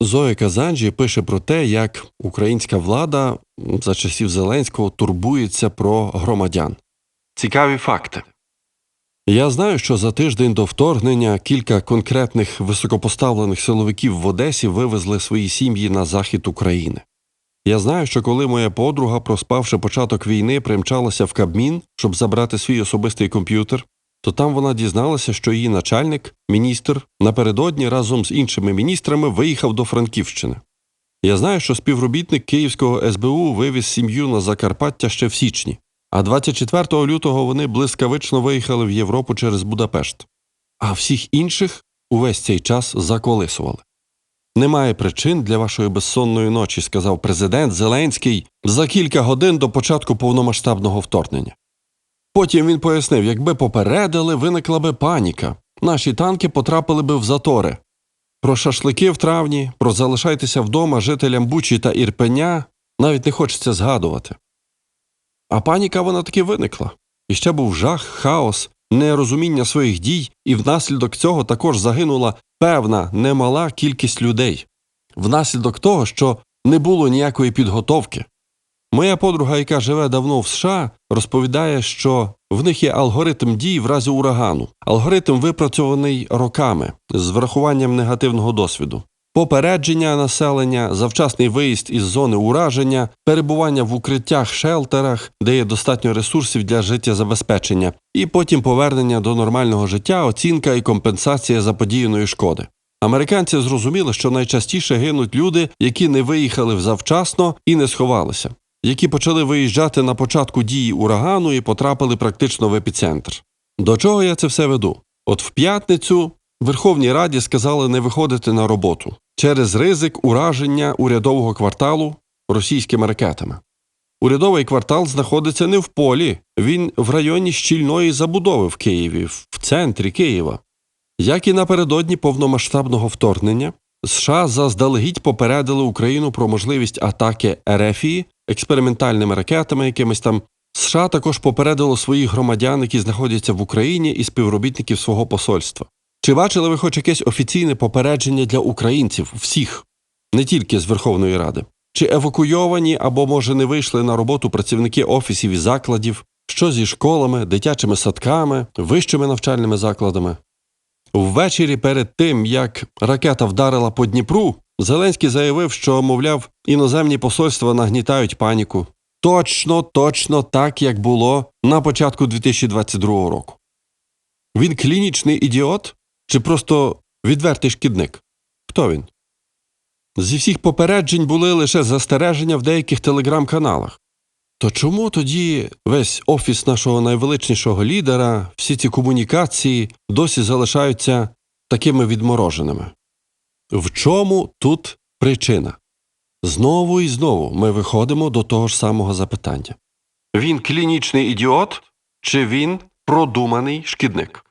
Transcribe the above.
Зоя Казанджі пише про те, як українська влада за часів Зеленського турбується про громадян. Цікаві факти. Я знаю, що за тиждень до вторгнення кілька конкретних високопоставлених силовиків в Одесі вивезли свої сім'ї на захід України. Я знаю, що коли моя подруга, проспавши початок війни, примчалася в Кабмін, щоб забрати свій особистий комп'ютер, то там вона дізналася, що її начальник, міністр, напередодні разом з іншими міністрами виїхав до Франківщини. Я знаю, що співробітник Київського СБУ вивіз сім'ю на Закарпаття ще в січні, а 24 лютого вони блискавично виїхали в Європу через Будапешт. А всіх інших увесь цей час заколисували. Немає причин для вашої безсонної ночі, сказав президент Зеленський за кілька годин до початку повномасштабного вторгнення. Потім він пояснив, якби попередили, виникла би паніка. Наші танки потрапили би в затори. Про шашлики в травні, про залишайтеся вдома жителям Бучі та Ірпеня навіть не хочеться згадувати. А паніка вона таки виникла. І ще був жах, хаос, нерозуміння своїх дій, і внаслідок цього також загинула певна немала кількість людей. Внаслідок того, що не було ніякої підготовки. Моя подруга, яка живе давно в США, розповідає, що в них є алгоритм дій в разі урагану, алгоритм випрацьований роками з врахуванням негативного досвіду. Попередження населення, завчасний виїзд із зони ураження, перебування в укриттях, шелтерах, де є достатньо ресурсів для життєзабезпечення, і потім повернення до нормального життя, оцінка і компенсація заподіяної шкоди. Американці зрозуміли, що найчастіше гинуть люди, які не виїхали завчасно і не сховалися, які почали виїжджати на початку дії урагану і потрапили практично в епіцентр. До чого я це все веду? От в п'ятницю Верховній Раді сказали не виходити на роботу через ризик ураження урядового кварталу російськими ракетами. Урядовий квартал знаходиться не в полі, він в районі щільної забудови в Києві, в центрі Києва. Як і напередодні повномасштабного вторгнення, США заздалегідь попередили Україну про можливість атаки Ерефії експериментальними ракетами, якимись там. США також попередило своїх громадян, які знаходяться в Україні, і співробітників свого посольства. Чи бачили ви хоч якесь офіційне попередження для українців всіх, не тільки з Верховної Ради? Чи евакуйовані або, може, не вийшли на роботу працівники офісів і закладів, що зі школами, дитячими садками, вищими навчальними закладами? Ввечері перед тим, як ракета вдарила по Дніпру, Зеленський заявив, що, мовляв, іноземні посольства нагнітають паніку. Точно, точно так, як було на початку 2022 року. Він клінічний ідіот чи просто відвертий шкідник? Хто він? Зі всіх попереджень були лише застереження в деяких телеграм-каналах. То чому тоді весь офіс нашого найвеличнішого лідера, всі ці комунікації досі залишаються такими відмороженими? В чому тут причина? Знову і знову ми виходимо до того ж самого запитання. Він клінічний ідіот, чи він продуманий шкідник?